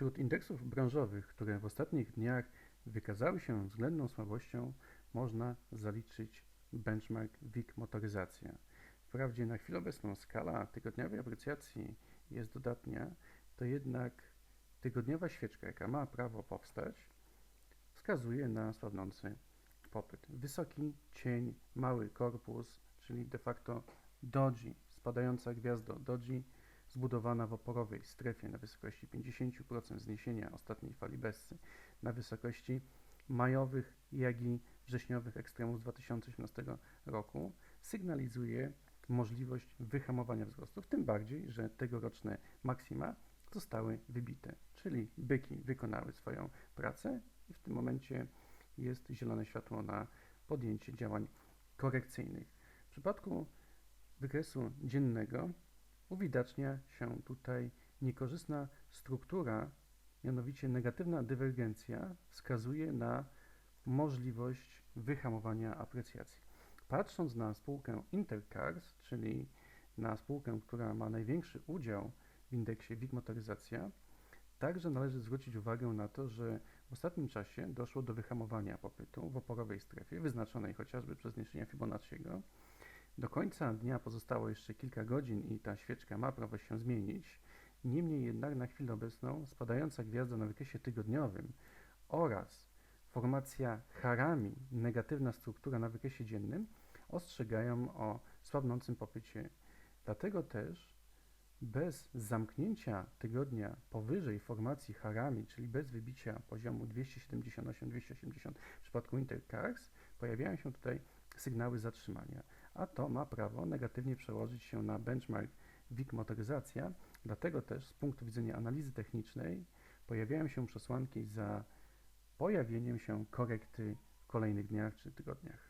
Wśród indeksów branżowych, które w ostatnich dniach wykazały się względną słabością, można zaliczyć benchmark WIG Motoryzacja. Wprawdzie na chwilę obecną skala tygodniowej aprecjacji jest dodatnia, to jednak tygodniowa świeczka, jaka ma prawo powstać, wskazuje na słabnący popyt. Wysoki cień, mały korpus, czyli de facto doji, spadająca gwiazdo doji, zbudowana w oporowej strefie na wysokości 50% zniesienia ostatniej fali Bessy, na wysokości majowych, jak i wrześniowych ekstremów z 2018 roku, sygnalizuje możliwość wyhamowania wzrostów, tym bardziej, że tegoroczne maksima zostały wybite, czyli byki wykonały swoją pracę i w tym momencie jest zielone światło na podjęcie działań korekcyjnych. W przypadku wykresu dziennego uwidacznia się tutaj niekorzystna struktura, mianowicie negatywna dywergencja wskazuje na możliwość wyhamowania aprecjacji. Patrząc na spółkę Intercars, czyli na spółkę, która ma największy udział w indeksie WIG Motoryzacja, także należy zwrócić uwagę na to, że w ostatnim czasie doszło do wyhamowania popytu w oporowej strefie, wyznaczonej chociażby przez zniesienia Fibonacciego. Do końca dnia pozostało jeszcze kilka godzin i ta świeczka ma prawo się zmienić. Niemniej jednak na chwilę obecną spadająca gwiazda na wykresie tygodniowym oraz formacja harami, negatywna struktura na wykresie dziennym ostrzegają o słabnącym popycie. Dlatego też bez zamknięcia tygodnia powyżej formacji harami, czyli bez wybicia poziomu 278-280 w przypadku Intercars, pojawiają się tutaj sygnały zatrzymania, a to ma prawo negatywnie przełożyć się na benchmark WIG Motoryzacja, dlatego też z punktu widzenia analizy technicznej pojawiają się przesłanki za pojawieniem się korekty w kolejnych dniach czy tygodniach.